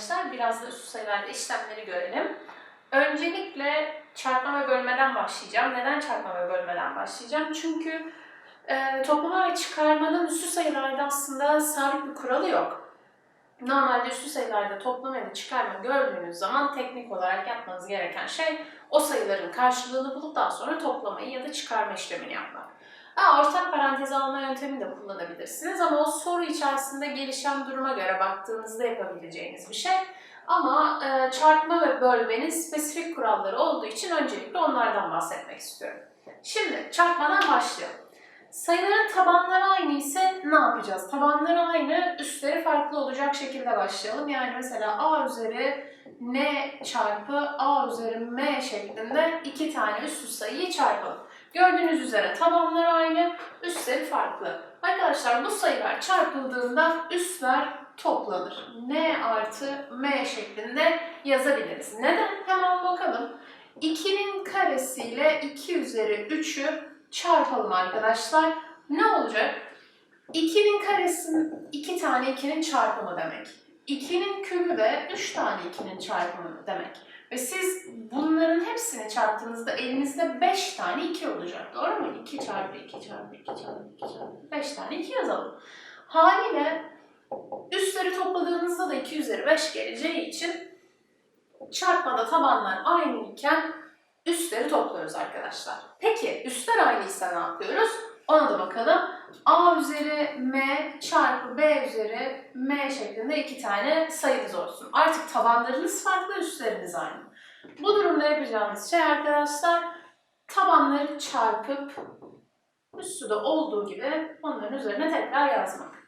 arkadaşlar. Biraz da üst sayılarda işlemleri görelim. Öncelikle çarpma ve bölmeden başlayacağım. Neden çarpma ve bölmeden başlayacağım? Çünkü e, toplama ve çıkarmanın üstü sayılarda aslında sabit bir kuralı yok. Normalde üstü sayılarda toplama ve çıkarma gördüğünüz zaman teknik olarak yapmanız gereken şey o sayıların karşılığını bulup daha sonra toplamayı ya da çıkarma işlemini yapmak. Ha, ortak parantez alma yöntemi de kullanabilirsiniz ama o soru içerisinde gelişen duruma göre baktığınızda yapabileceğiniz bir şey. Ama e, çarpma ve bölmenin spesifik kuralları olduğu için öncelikle onlardan bahsetmek istiyorum. Şimdi çarpmadan başlayalım. Sayıların tabanları aynı ise ne yapacağız? Tabanları aynı, üstleri farklı olacak şekilde başlayalım. Yani mesela a üzeri n çarpı a üzeri m şeklinde iki tane üst sayıyı çarpalım. Gördüğünüz üzere tabanları aynı, üstleri farklı. Arkadaşlar bu sayılar çarpıldığında üstler toplanır. n artı m şeklinde yazabiliriz. Neden? Hemen bakalım. 2'nin karesiyle 2 üzeri 3'ü çarpalım arkadaşlar. Ne olacak? 2'nin karesi 2 tane 2'nin çarpımı demek. 2'nin kübü de 3 tane 2'nin çarpımı demek. Ve siz bunların hepsini çarptığınızda elinizde 5 tane 2 olacak. Doğru mu? 2 çarpı 2 çarpı 2 çarpı 2 çarpı 5 tane 2 yazalım. Haliyle üstleri topladığınızda da 2 üzeri 5 geleceği için çarpmada tabanlar aynı iken üstleri topluyoruz arkadaşlar. Peki üstler aynıysa ne yapıyoruz? Ona da bakalım. A üzeri M çarpı B üzeri M şeklinde iki tane sayımız olsun. Artık tabanlarınız farklı, üstleriniz aynı. Bu durumda yapacağınız şey arkadaşlar tabanları çarpıp üstü de olduğu gibi onların üzerine tekrar yazmak.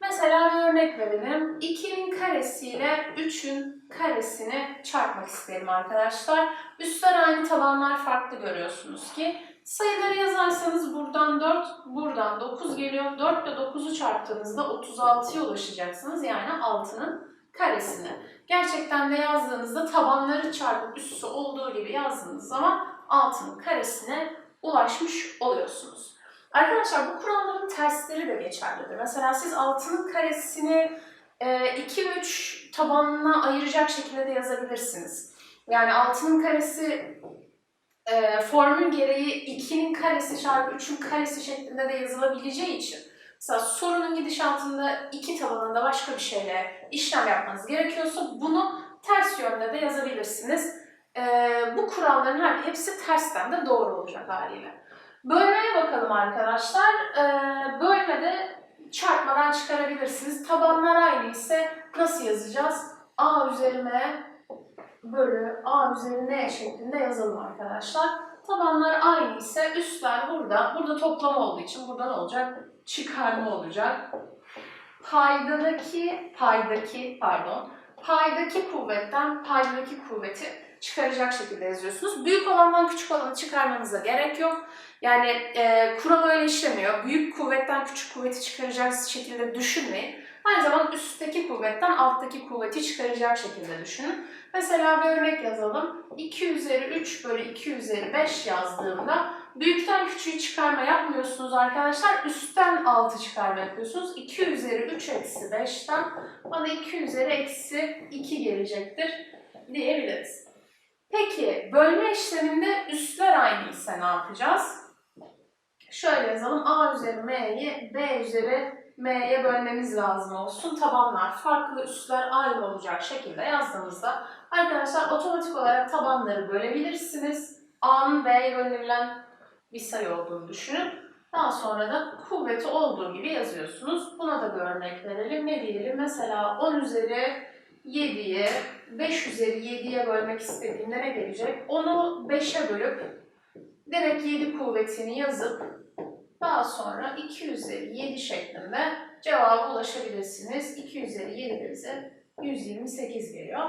Mesela bir örnek verelim. 2'nin karesiyle 3'ün karesini çarpmak isterim arkadaşlar. Üstler aynı, tabanlar farklı görüyorsunuz ki. Sayıları yazarsanız buradan 4, buradan 9 geliyor. 4 ile 9'u çarptığınızda 36'ya ulaşacaksınız. Yani 6'nın karesini. Gerçekten de yazdığınızda tabanları çarpıp üssü olduğu gibi yazdığınız zaman 6'nın karesine ulaşmış oluyorsunuz. Arkadaşlar bu kuralların tersleri de geçerlidir. Mesela siz 6'nın karesini 2 ve 3 tabanına ayıracak şekilde de yazabilirsiniz. Yani 6'nın karesi e, formül gereği 2'nin karesi çarpı 3'ün karesi şeklinde de yazılabileceği için mesela sorunun gidişatında iki tabanında başka bir şeyle işlem yapmanız gerekiyorsa bunu ters yönde de yazabilirsiniz. E, bu kuralların her hepsi tersten de doğru olacak haliyle. Bölmeye bakalım arkadaşlar. E, bölmede çarpmadan çıkarabilirsiniz. Tabanlar aynı ise nasıl yazacağız? A üzeri M bölü A üzeri N şeklinde yazalım arkadaşlar. Tabanlar aynı ise üstler burada. Burada toplama olduğu için burada olacak? Çıkarma olacak. Paydadaki, paydaki, pardon, paydaki kuvvetten paydadaki kuvveti çıkaracak şekilde yazıyorsunuz. Büyük olandan küçük olanı çıkarmanıza gerek yok. Yani e, kural öyle işlemiyor. Büyük kuvvetten küçük kuvveti çıkaracak şekilde düşünmeyin. Aynı zamanda üstteki kuvvetten alttaki kuvveti çıkaracak şekilde düşünün. Mesela bir örnek yazalım. 2 üzeri 3 bölü 2 üzeri 5 yazdığımda büyükten küçüğü çıkarma yapmıyorsunuz arkadaşlar. Üstten 6 çıkarma yapıyorsunuz. 2 üzeri 3 eksi 5'ten bana 2 üzeri eksi 2 gelecektir diyebiliriz. Peki bölme işleminde üstler aynı ise ne yapacağız? Şöyle yazalım. A üzeri M'yi B üzeri M'ye bölmemiz lazım olsun. Tabanlar farklı, üstler aynı olacak şekilde yazdığımızda arkadaşlar otomatik olarak tabanları bölebilirsiniz. A'nın B'ye bölünebilen bir sayı olduğunu düşünün. Daha sonra da kuvveti olduğu gibi yazıyorsunuz. Buna da bir örnek verelim. Ne diyelim? Mesela 10 üzeri 7'yi 5 üzeri 7'ye bölmek istediğimde ne gelecek? Onu 5'e bölüp direkt 7 kuvvetini yazıp daha sonra 2 üzeri 7 şeklinde cevaba ulaşabilirsiniz. 2 üzeri 7 de bize 128 geliyor.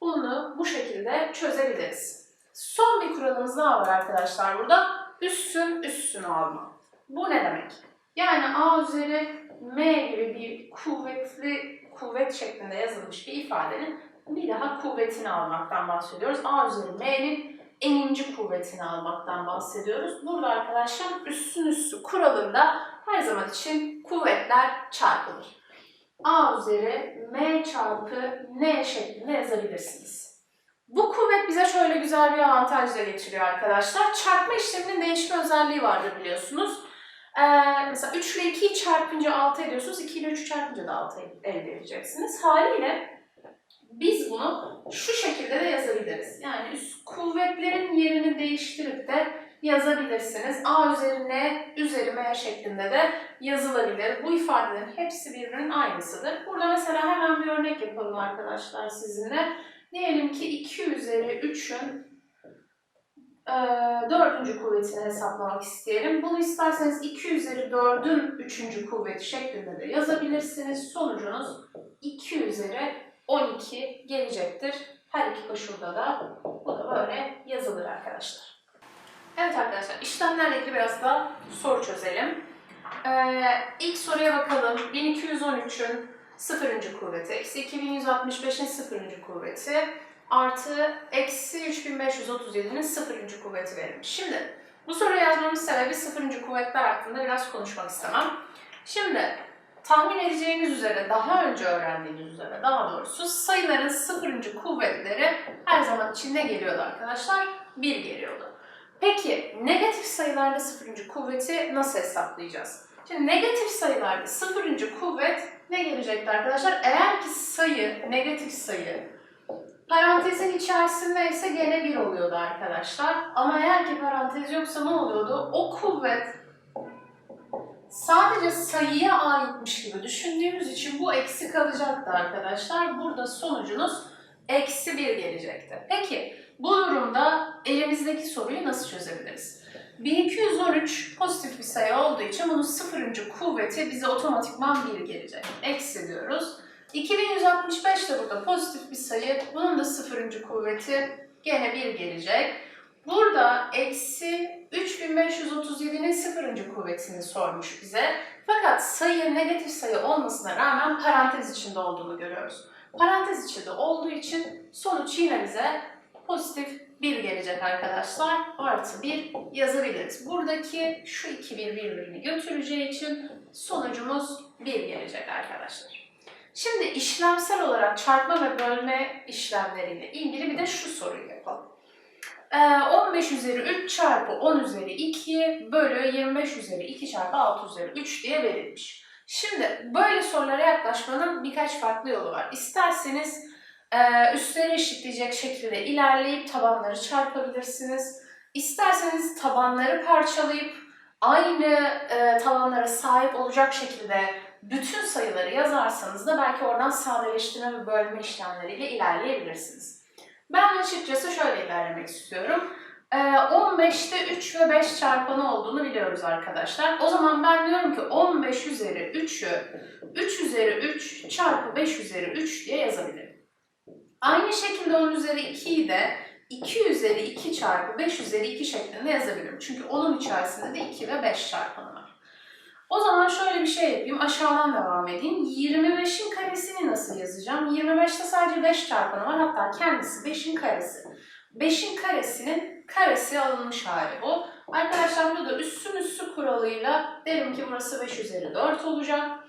Bunu bu şekilde çözebiliriz. Son bir kuralımız daha var arkadaşlar burada. Üssün üssünü alma. Bu ne demek? Yani A üzeri M gibi bir kuvvetli kuvvet şeklinde yazılmış bir ifadenin bir daha kuvvetini almaktan bahsediyoruz. A üzeri M'nin eninci kuvvetini almaktan bahsediyoruz. Burada arkadaşlar üssün üssü kuralında her zaman için kuvvetler çarpılır. a üzeri m çarpı n şeklinde yazabilirsiniz. Bu kuvvet bize şöyle güzel bir avantaj da getiriyor arkadaşlar. Çarpma işleminin değişme özelliği vardır biliyorsunuz. Ee, mesela 3 ile 2'yi çarpınca 6 ediyorsunuz. 2 ile 3'ü çarpınca da 6 elde edeceksiniz. Haliyle biz bunu şu şekilde de yazabiliriz. Yani üst kuvvetlerin yerini değiştirip de yazabilirsiniz. A üzeri N üzeri M şeklinde de yazılabilir. Bu ifadelerin hepsi birbirinin aynısıdır. Burada mesela hemen bir örnek yapalım arkadaşlar sizinle. Diyelim ki 2 üzeri 3'ün e, dördüncü kuvvetini hesaplamak isteyelim. Bunu isterseniz 2 üzeri 4'ün üçüncü kuvveti şeklinde de yazabilirsiniz. Sonucunuz 2 üzeri 12 gelecektir. Her iki koşulda da bu da böyle yazılır arkadaşlar. Evet arkadaşlar işlemlerle ilgili biraz da soru çözelim. Ee, ilk soruya bakalım. 1213'ün sıfırıncı kuvveti, eksi 2165'in sıfırıncı kuvveti, artı eksi 3537'nin sıfırıncı kuvveti verilmiş. Şimdi bu soruyu yazmamın sebebi sıfırıncı kuvvetler hakkında biraz konuşmak istemem. Şimdi tahmin edeceğiniz üzere, daha önce öğrendiğiniz üzere daha doğrusu sayıların sıfırıncı kuvvetleri her zaman içinde geliyordu arkadaşlar. 1 geliyordu. Peki negatif sayılarda sıfırıncı kuvveti nasıl hesaplayacağız? Şimdi negatif sayılarda sıfırıncı kuvvet ne gelecekti arkadaşlar? Eğer ki sayı, negatif sayı parantezin içerisinde ise gene 1 oluyordu arkadaşlar. Ama eğer ki parantez yoksa ne oluyordu? O kuvvet sadece sayıya aitmiş gibi düşündüğümüz için bu eksi kalacaktı arkadaşlar. Burada sonucunuz eksi 1 gelecekti. Peki bu durumda elimizdeki soruyu nasıl çözebiliriz? 1213 pozitif bir sayı olduğu için bunun sıfırıncı kuvveti bize otomatikman 1 gelecek. Eksi diyoruz. 2165 de burada pozitif bir sayı. Bunun da sıfırıncı kuvveti gene 1 gelecek. Burada eksi 3537'nin sıfırıncı kuvvetini sormuş bize. Fakat sayı negatif sayı olmasına rağmen parantez içinde olduğunu görüyoruz. Parantez içinde olduğu için sonuç yine bize pozitif 1 gelecek arkadaşlar. Artı 1 yazabiliriz. Buradaki şu iki bir birbirini götüreceği için sonucumuz 1 gelecek arkadaşlar. Şimdi işlemsel olarak çarpma ve bölme işlemleriyle ilgili bir de şu soruyu yapalım. Ee, 15 üzeri 3 çarpı 10 üzeri 2 bölü 25 üzeri 2 çarpı 6 üzeri 3 diye verilmiş. Şimdi böyle sorulara yaklaşmanın birkaç farklı yolu var. İsterseniz e, üstleri eşitleyecek şekilde ilerleyip tabanları çarpabilirsiniz. İsterseniz tabanları parçalayıp aynı e, tabanlara sahip olacak şekilde bütün sayıları yazarsanız da belki oradan sadeleştirme ve bölme işlemleriyle ilerleyebilirsiniz. Ben açıkçası şöyle ilerlemek istiyorum. Ee, 15'te 3 ve 5 çarpanı olduğunu biliyoruz arkadaşlar. O zaman ben diyorum ki 15 üzeri 3'ü 3 üzeri 3 çarpı 5 üzeri 3 diye yazabilirim. Aynı şekilde 10 üzeri 2'yi de 2 üzeri 2 çarpı 5 üzeri 2 şeklinde yazabilirim. Çünkü onun içerisinde de 2 ve 5 çarpanı var. O zaman şöyle bir şey yapayım. Aşağıdan devam edeyim. 25'in karesini nasıl yazacağım? 25'te sadece 5 çarpanı var. Hatta kendisi 5'in karesi. 5'in karesinin karesi alınmış hali bu. Arkadaşlar burada üssün üssü kuralıyla derim ki burası 5 üzeri 4 olacak.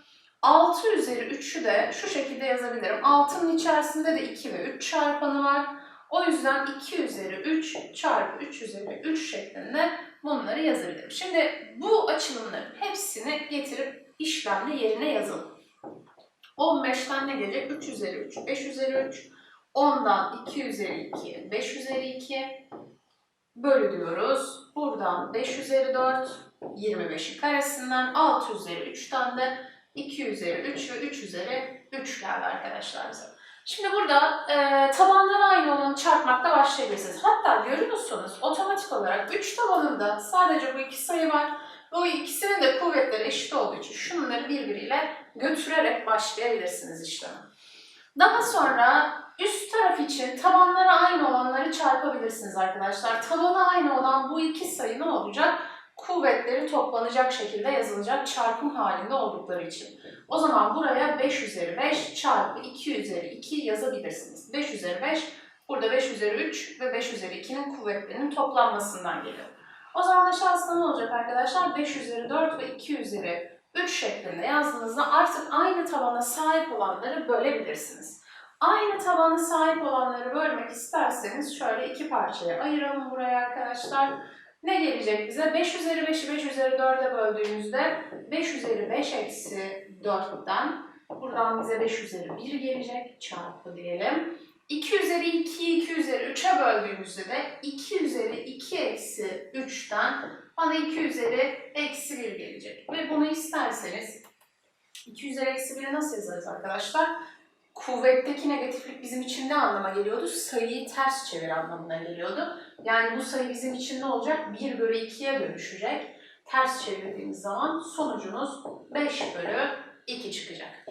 6 üzeri 3'ü de şu şekilde yazabilirim. 6'nın içerisinde de 2 ve 3 çarpanı var. O yüzden 2 üzeri 3 çarpı 3 üzeri 3 şeklinde bunları yazabilirim. Şimdi bu açılımların hepsini getirip işlemle yerine yazalım. 15'ten ne gelecek? 3 üzeri 3, 5 üzeri 3. 10'dan 2 üzeri 2, 5 üzeri 2 bölü diyoruz. Buradan 5 üzeri 4, 25'in karesinden 6 üzeri 3'ten de 2 üzeri 3 ve 3 üzeri 3 geldi arkadaşlar bize. Şimdi burada e, tabanları aynı olanı çarpmakla başlayabilirsiniz. Hatta görüyorsunuz otomatik olarak 3 tabanında sadece bu iki sayı var. Bu ikisinin de kuvvetleri eşit olduğu için şunları birbiriyle götürerek başlayabilirsiniz işleme. Daha sonra üst taraf için tabanları aynı olanları çarpabilirsiniz arkadaşlar. Tabanı aynı olan bu iki sayı ne olacak? Kuvvetleri toplanacak şekilde yazılacak çarpım halinde oldukları için. O zaman buraya 5 üzeri 5 çarpı 2 üzeri 2 yazabilirsiniz. 5 üzeri 5, burada 5 üzeri 3 ve 5 üzeri 2'nin kuvvetlerinin toplanmasından geliyor. O zaman aşağısında ne olacak arkadaşlar? 5 üzeri 4 ve 2 üzeri 3 şeklinde yazdığınızda artık aynı tabana sahip olanları bölebilirsiniz. Aynı tabana sahip olanları bölmek isterseniz şöyle iki parçaya ayıralım buraya arkadaşlar. Ne gelecek bize? 5 üzeri 5'i 5 üzeri 4'e böldüğümüzde 5 üzeri 5 eksi 4'ten buradan bize 5 üzeri 1 gelecek. Çarpı diyelim. 2 üzeri 2'yi 2 üzeri 3'e böldüğümüzde de 2 üzeri 2 eksi 3'ten bana 2 üzeri eksi 1 gelecek. Ve bunu isterseniz 2 üzeri eksi 1'i nasıl yazarız arkadaşlar? Kuvvetteki negatiflik bizim için ne anlama geliyordu? Sayıyı ters çevir anlamına geliyordu. Yani bu sayı bizim için ne olacak? 1 bölü 2'ye dönüşecek. Ters çevirdiğimiz zaman sonucunuz 5 bölü 2 çıkacak.